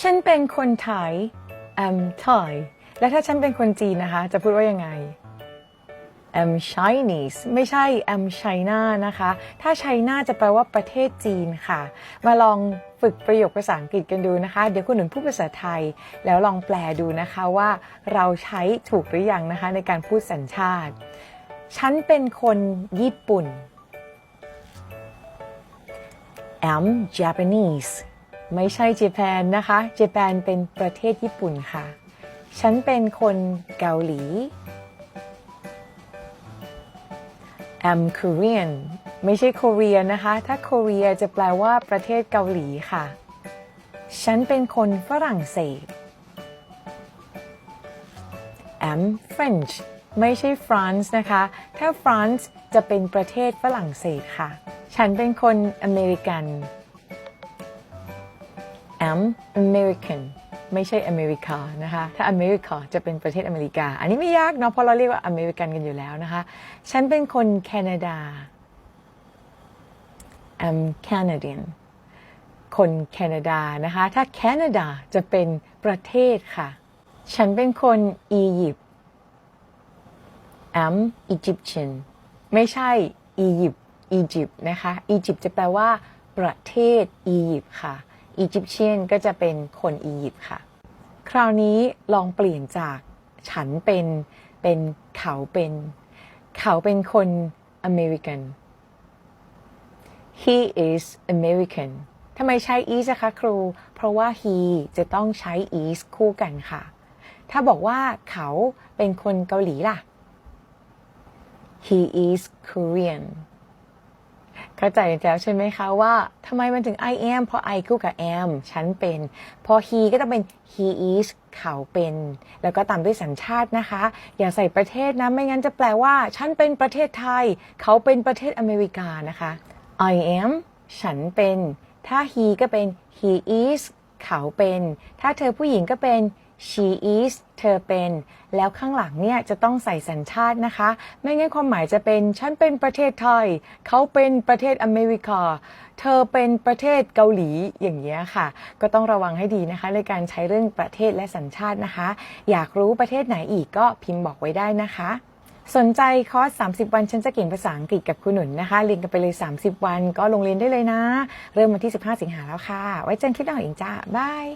ฉันเป็นคนไทย I'm Thai และถ้าฉันเป็นคนจีนนะคะ จะพูดว่ายังไง I'm Chinese ไม่ใช่ I'm China นะคะ ถ้า China จะแปลว่าประเทศจีนค่ะ มาลองฝึกประโยคภาษาอังกฤษกันดูนะคะ เดี๋ยวคุณหนุนพูดภาษาไทย แล้วลองแปลดูนะคะว่าเราใช้ถูกหรือยังนะคะในการพูดสัญชาติ ฉันเป็นคนญี่ปุ่น I'm Japanese ไม่ใช่ Japan นนะคะ Japan เป็นประเทศญี่ปุ่นค่ะ ฉันเป็นคนเกาหลี I'm Korean ไม่ใช่ Korea นะคะ ถ้า Korea จะแปลว่าประเทศเกาหลีค่ะ ฉันเป็นคนฝรั่งเศส I'm French ไม่ใช่ France นะคะ ถ้า France จะเป็นประเทศฝรั่งเศสค่ะ ฉันเป็นคนอเมริกัน I'm American ไม่ใช่อเมริกานะคะ ถ้าอเมริกาจะเป็นประเทศอเมริกา อันนี้ไม่ยากเนาะเพราะเราเรียกว่าอเมริกันกันอยู่แล้วนะคะ ฉันเป็นคนแคนาดา I'm Canadian คนแคนาดานะคะ ถ้าแคนาดาจะเป็นประเทศค่ะ ฉันเป็นคนอียิปต์ I'm Egyptian ไม่ใช่อียิปต์อียิปต์นะคะ อียิปต์จะแปลว่าประเทศอียิปต์ค่ะ อียิปเชียนก็จะเป็นคนอียิปต์ค่ะ คราวนี้ลองเปลี่ยนจากฉันเป็นเป็นเขาเป็น เขาเป็นคนอเมริกัน he is American ทำไมใช้ is อะคะครู เพราะว่า he จะต้องใช้ is คู่กันค่ะ ถ้าบอกว่าเขาเป็นคนเกาหลีล่ะ he is Korean เข้าใจแล้วใช่ไหมคะว่าทำไมมันถึง I am เพราะ I คู่กับ am ฉันเป็น พอ he ก็ต้องเป็น he is เขาเป็น แล้วก็ตามด้วยสัญชาตินะคะ อย่าใส่ประเทศนะ ไม่งั้นจะแปลว่า ฉันเป็นประเทศไทย เขาเป็นประเทศอเมริกานะคะ I am ฉันเป็น ถ้า he ก็เป็น he is เขาเป็น ถ้าเธอผู้หญิงก็เป็น she is เธอเป็น แล้วข้างหลังเนี่ยจะต้องใส่สัญชาตินะคะ ไม่งั้นความหมายจะเป็น ฉันเป็นประเทศไทย เขาเป็นประเทศอเมริกา เธอเป็นประเทศเกาหลีอย่างเงี้ยค่ะ ก็ต้องระวังให้ดีนะคะ ในการใช้เรื่องประเทศและสัญชาตินะคะ อยากรู้ประเทศไหนอีกก็พิมพ์บอกไว้ได้นะคะสนใจคอร์ส 30 วันฉันจะเก่งภาษาอังกฤษกับคุณหนุนนะคะ เรียนกันไปเลย 30 วันก็ลงเรียนได้เลยนะ เริ่มวันที่ 15 สิงหาแล้วค่ะ ไว้เจอกันคลิปหน้าอีกจ้า บาย